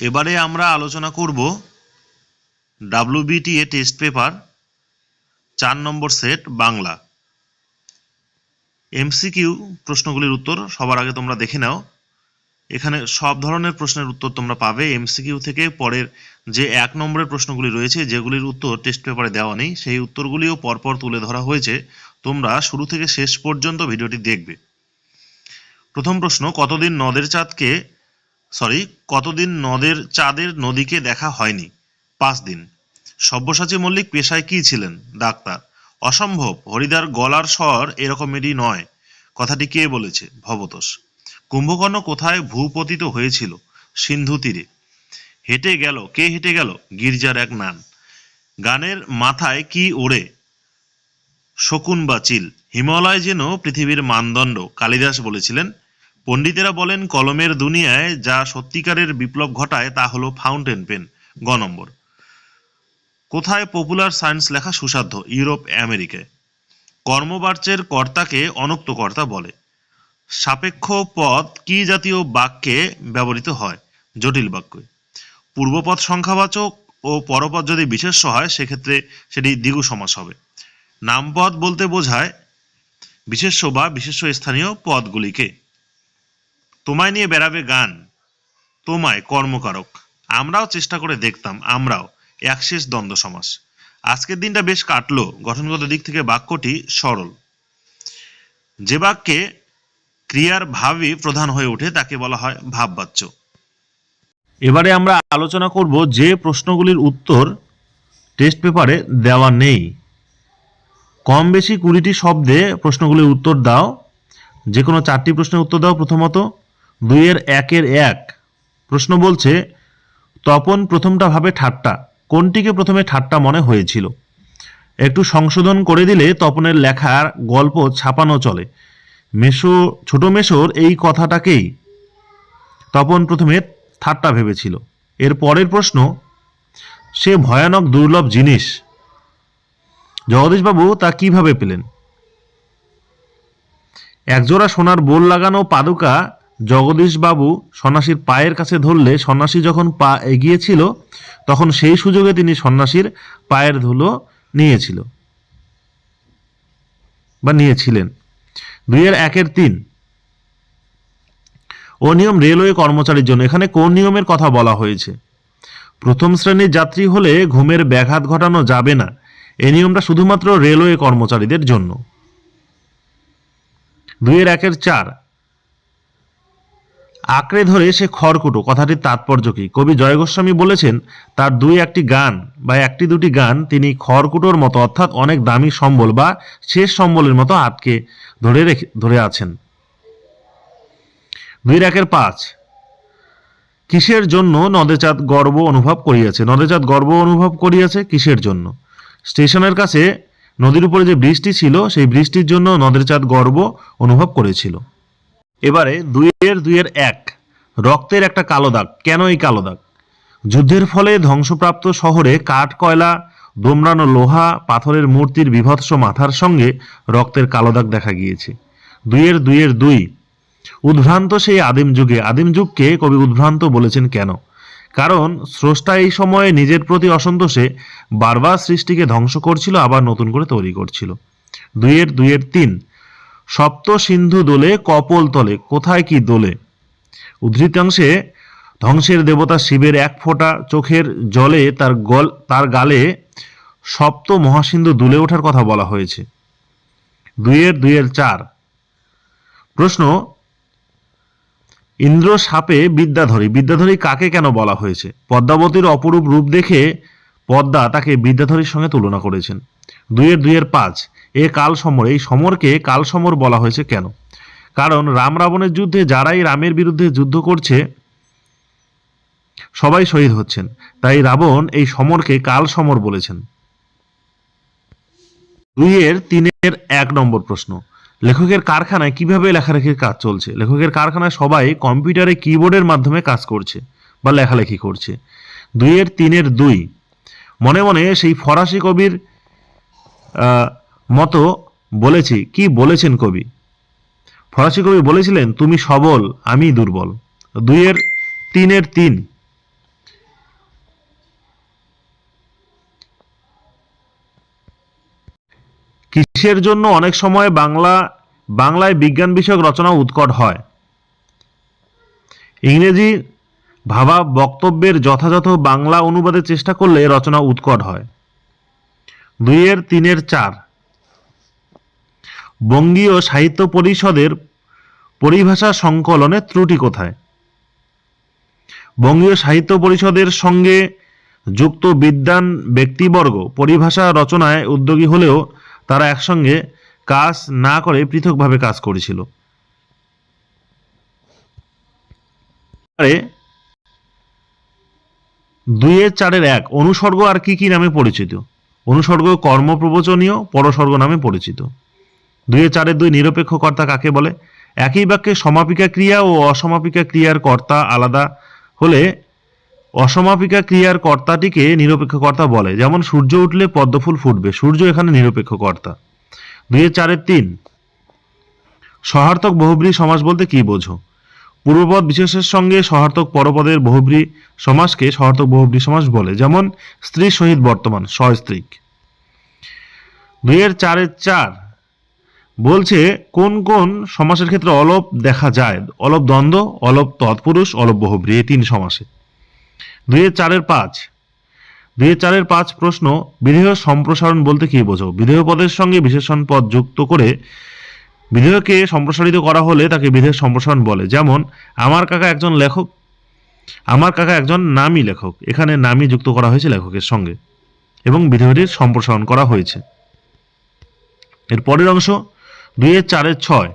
এবারে আমরা আলোচনা করব ডাব্লিউবিটিএ টেস্ট পেপার চার নম্বর সেট বাংলা। এমসিকিউ প্রশ্নগুলির উত্তর সবার আগে তোমরা দেখে নাও। এখানে সব ধরনের প্রশ্নের উত্তর তোমরা পাবে। এমসিকিউ থেকে পরের যে এক নম্বরের প্রশ্নগুলি রয়েছে, যেগুলির উত্তর টেস্ট পেপারে দেওয়া নেই, সেই উত্তরগুলিও পরপর তুলে ধরা হয়েছে। তোমরা শুরু থেকে শেষ পর্যন্ত ভিডিওটি দেখবে। প্রথম প্রশ্ন, কতদিন নদের চাঁদকে সরি কতদিন নদের চাঁদের নদীকে দেখা হয়নি? পাঁচ দিন। সব্যসাচী মল্লিক পেশায় কি ছিলেন? ডাক্তার। অসম্ভব, হরিদার গলার স্বর এরকমেরই নয়। কথাটি কে বলেছে? ভবতোষ। কুম্ভকর্ণ কোথায় ভূপতিত হয়েছিল? সিন্ধু তীরে। হেঁটে গেল। কে হেঁটে গেল? গির্জার এক নান। গানের মাথায় কি ওড়ে? শকুন বা চিল। হিমালয় যেন পৃথিবীর মানদণ্ড, কালিদাস বলেছিলেন পণ্ডিতেরা বলেন, কলমের দুনিয়ায় যা সত্যিকারের বিপ্লব ঘটায় তা হলো ফাউন্টেন পেন, গ নম্বর। কোথায় পপুলার সায়েন্স লেখা সুসাধ্য? ইউরোপ, আমেরিকায়। কর্মবার্চের কর্তাকে অনুক্ত কর্তা বলে। সাপেক্ষ পদ কি জাতীয় বাক্যে ব্যবহৃত হয়? জটিল বাক্যে। পূর্বপদ সংখ্যাবাচক ও পরপদ যদি বিশেষ্য হয়, সেক্ষেত্রে সেটি দ্বিগু সমাস হবে। নামপদ বলতে বোঝায় বিশেষ্য বা বিশেষ্য স্থানীয় পদগুলিকে। তোমায় নিয়ে বেড়াবে গান। তোমায় কর্মকারক। আমরাও চেষ্টা করে দেখতাম, আমরাও একশেষ দ্বন্দ্ব সমাস। আজকের দিনটা বেশ কাটলো, গঠনগত দিক থেকে বাক্যটি সরল। যে বাক্যে ক্রিয়ার ভাবই প্রধান হয়ে ওঠে, তাকে বলা হয় ভাববাচ্য। এবারে আমরা আলোচনা করব যে প্রশ্নগুলির উত্তর টেস্ট পেপারে দেওয়া নেই। কম বেশি কুড়িটি শব্দে প্রশ্নগুলির উত্তর দাও। যে কোনো চারটি প্রশ্নের উত্তর দাও প্রথমত। দুইয়ের একের এক। প্রশ্ন বলছে, তপন প্রথমটা ভাবে ঠাট্টা। কোনটিকে প্রথমে ঠাট্টা মনে হয়েছিল? একটু সংশোধন করে দিলে তপনের লেখার গল্প ছাপানো চলে। মেশো, ছোট মেশোর এই কথাটাকেই তপন প্রথমে ঠাট্টা ভেবেছিল। এর পরের প্রশ্ন, সে ভয়ানক দুর্লভ জিনিস। জগদীশবাবু তা কীভাবে পেলেন? একজোড়া সোনার বোল লাগানো পাদুকা জগদীশবাবু সন্ন্যাসীর পায়ের কাছে ধরলে সন্ন্যাসী যখন পা এগিয়েছিল, তখন সেই সুযোগে তিনি সন্ন্যাসীর পায়ের ধুলো নিয়েছিল বা নিয়েছিলেন। দুইয়ের একের তিন। অনিয়ম রেলওয়ে কর্মচারীর জন্য। এখানে কোন নিয়মের কথা বলা হয়েছে? প্রথম শ্রেণির যাত্রী হলে ঘুমের ব্যাঘাত ঘটানো যাবে না। এই নিয়মটা শুধুমাত্র রেলওয়ে কর্মচারীদের জন্য। দুইয়ের একের চার। আঁকড়ে ধরে সে খড়কুটো, কথাটির তাৎপর্য কি? কবি জয় গোস্বামী বলেছেন, তার দুই একটি গান বা একটি দুটি গান তিনি খড়কুটোর মতো, অর্থাৎ অনেক দামি সম্বল বা শেষ সম্বলের মতো আটকে ধরে রেখে, ধরে আছেন। দুই একের পাঁচ। কিসের জন্য নদেচাঁদ গর্ব অনুভব করিয়াছে? নদেচাঁদ গর্ব অনুভব করিয়াছে কিসের জন্য? স্টেশনের কাছে নদীর উপরে যে বৃষ্টি ছিল, সেই বৃষ্টির জন্য নদের চাঁদ গর্ব অনুভব করেছিল। এবারে দুইয়ের দুইয়ের এক। রক্তের একটা কালো দাগ। কেন এই কালো দাগ? যুদ্ধের ফলে ধ্বংসপ্রাপ্ত শহরে কাঠ, কয়লা, দোমড়ানো লোহা, পাথরের মূর্তির বিভৎস মাথার সঙ্গে রক্তের কালো দাগ দেখা গিয়েছে। দুইয়ের দুইয়ের দুই। উদ্ভ্রান্ত সেই আদিম যুগে। আদিম যুগকে কবি উদ্ভ্রান্ত বলেছেন কেন? কারণ স্রষ্টা এই সময়ে নিজের প্রতি অসন্তোষে বারবার সৃষ্টিকে ধ্বংস করছিল, আবার নতুন করে তৈরি করছিল। দুইয়ের দুইয়ের তিন। সপ্ত সিন্ধু দোলে, কপল তলে, কোথায় কি দোলে? উদ্ধৃতাংশে, ধ্বংসের দেবতা শিবের এক ফোঁটা চোখের জলে তার গল, তার গালে সপ্ত মহাসিন্ধু দুলে ওঠার কথা বলা হয়েছে। দুইয়ের দুইয়ের চার। প্রশ্ন, ইন্দ্র সাপে বিদ্যাধরী বিদ্যাধরী কাকে কেন বলা হয়েছে? পদ্মাবতীর অপরূপ রূপ দেখে পদ্মা তাকে বিদ্যাধরীর সঙ্গে তুলনা করেছেন। দুইয়ের দুইয়ের পাঁচ। এ কাল সমর এই সমরকে কাল সমর বলা হয়েছে কেন? কারণ রাম রাবণের যুদ্ধে যারাই রামের বিরুদ্ধে যুদ্ধ করছে, সবাই শহীদ হচ্ছেন। তাই রাবণ এই সমরকে কাল সমর বলেছেন। দুইয়ের তিনের এক নম্বর প্রশ্ন, লেখকের কারখানায় কীভাবে লেখালেখির কাজ চলছে? লেখকের কারখানায় সবাই কম্পিউটারে কিবোর্ডের মাধ্যমে কাজ করছে বা লেখালেখি করছে। দুইয়ের তিনের দুই, মনে মনে সেই ফরাসি কবির মতো বলেছি, কি বলেছেন কবি? ফরাসি কবি বলেছিলেন, তুমি সবল, আমি দুর্বল। দুইয়ের, তিনের তিন। কিসের জন্য অনেক সময় বাংলা, বাংলায় বিজ্ঞান বিষয়ক রচনা উৎকট হয়? ইংরেজি ভাবা বক্তব্যের যথাযথ বাংলা অনুবাদের চেষ্টা করলে রচনা উৎকট হয়। দুইয়ের, তিনের চার। বঙ্গীয় সাহিত্য পরিষদের পরিভাষা সংকলনে ত্রুটি কোথায়? বঙ্গীয় সাহিত্য পরিষদের সঙ্গে যুক্ত বিদ্যান ব্যক্তিবর্গ পরিভাষা রচনায় উদ্যোগী হলেও তারা একসঙ্গে কাজ না করে পৃথকভাবে কাজ করেছিল। দুইয়ের চারের এক, অনুসর্গ আর কি কি নামে পরিচিত? অনুসর্গ কর্মপ্রবচনীয়, পরসর্গ নামে পরিচিত। দুইয়ের চারের দুই নিরপেক্ষ কর্তা কাকে বলে? একই বাক্যে সমাপিকা ক্রিয়া ও অসমাপিকা ক্রিয়ার কর্তা আলাদা হলে অসমাপিকা ক্রিয়ার কর্তাটিকে নিরপেক্ষ কর্তা বলে। যেমন সূর্য উঠলে পদ্মফুল ফুটবে, সূর্য এখানে নিরপেক্ষ কর্তা। দুইয়ের চারের তিন, সহার্থক বহুব্রী সমাস বলতে কি বোঝো? পূর্বপদ বিশেষের সঙ্গে সহার্থক পরপদের বহুব্রী সমাসকে সহার্থক বহুব্রী সমাস বলে। যেমন স্ত্রী সহিত বর্তমান সস্ত্রীক দুইয়ের চারের চার বলছে কোন কোন সমাসের ক্ষেত্রে অলপ দেখা যায়। অলপ দ্বন্দ্ব, অলপ তৎপুরুষ, অলপ বহুব্রী, এই তিন সমাসে। দুইয়ের চারের পাঁচ। দুইয়ের চারের পাঁচ প্রশ্ন, বিধেয় সম্প্রসারণ বলতে কি বোঝো? বিধেয় পদের সঙ্গে বিশেষণ পদ যুক্ত করে বিধেয়কে সম্প্রসারিত করা হলে তাকে বিধেয় সম্প্রসারণ বলে। যেমন, আমার কাকা একজন লেখক, আমার কাকা একজন নামী লেখক। এখানে নামী যুক্ত করা হয়েছে লেখকের সঙ্গে এবং বিধেয়টির সম্প্রসারণ করা হয়েছে। এর পরের অংশ দুইয়ের চারের ছয়।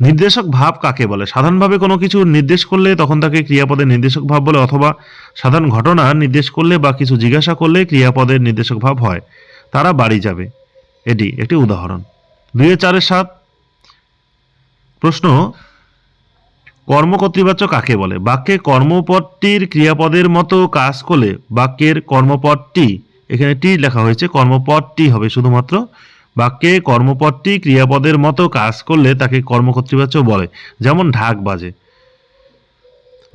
নির্দেশক ভাব কাকে বলে? সাধারণভাবে কোনো কিছু নির্দেশ করলে তখন তাকে ক্রিয়াপদের নির্দেশক ভাব বলে, অথবা সাধারণ ঘটনা নির্দেশ করলে বা কিছু জিজ্ঞাসা করলে ক্রিয়াপদের নির্দেশক ভাব হয়। তারা বাড়ি যাবে। এটি একটি উদাহরণ। দুইয়ের চারের সাত। প্রশ্ন কর্মকর্তৃবাচ্য কাকে বলে? বাক্যে কর্মপদটির ক্রিয়াপদের মতো কাজ করলে বাক্যের কর্মপদটি, এখানে টি লেখা হয়েছে, কর্মপদটি হবে শুধুমাত্র বাক্যে কর্মপদটি ক্রিয়াপদের মতো কাজ করলে তাকে কর্মকর্তৃবাচ্য বলে, যেমন ঢাক বাজে।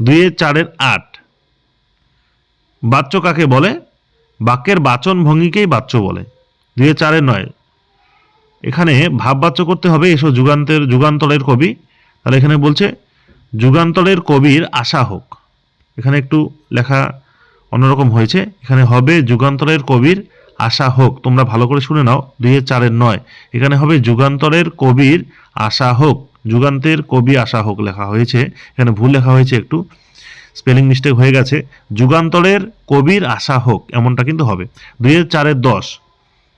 দুইয়ের চারের আট। বাচ্য কাকে বলে? বাক্যের বাচন ভঙ্গিকেই বাচ্য বলে। দুইয়ের চারের নয়। এখানে ভাব ভাববাচ্য করতে হবে এসব যুগান্তের, যুগান্তরের কবি। তাহলে এখানে বলছে, যুগান্তরের কবির আশা হোক। এখানে একটু লেখা অন্যরকম হয়েছে। এখানে হবে যুগান্তরের কবির আশা হোক, তোমরা ভালো করে শুনে নাও দুইয়ের চারের নয়। এখানে হবে যুগান্তরের কবির আশা হোক, যুগান্তের কবি আশা হোক লেখা হয়েছে। এখানে ভুল লেখা হয়েছে একটু। স্পেলিং মিস্টেক হয়ে গেছে। যুগান্তরের কবির আশা হোক, এমনটা কিন্তু হবে। দুইয়ের চারের দশ।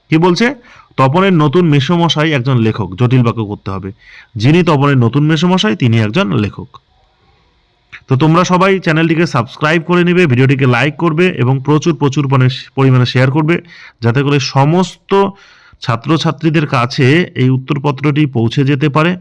কি বলছে? তপনের নতুন মেসমশাই একজন লেখক, জটিল বাক্য করতে হবে। যিনি তপনের নতুন মেসমশাই তিনি একজন লেখক। তো তোমরা সবাই চ্যানেলটিকে সাবস্ক্রাইব করে নেবে, ভিডিওটিকে লাইক করবে এবং প্রচুর প্রচুর পরিমাণে- শেয়ার করবে, যাতে করে সমস্ত ছাত্রছাত্রীদের কাছে এই উত্তরপত্রটি পৌঁছে যেতে পারে।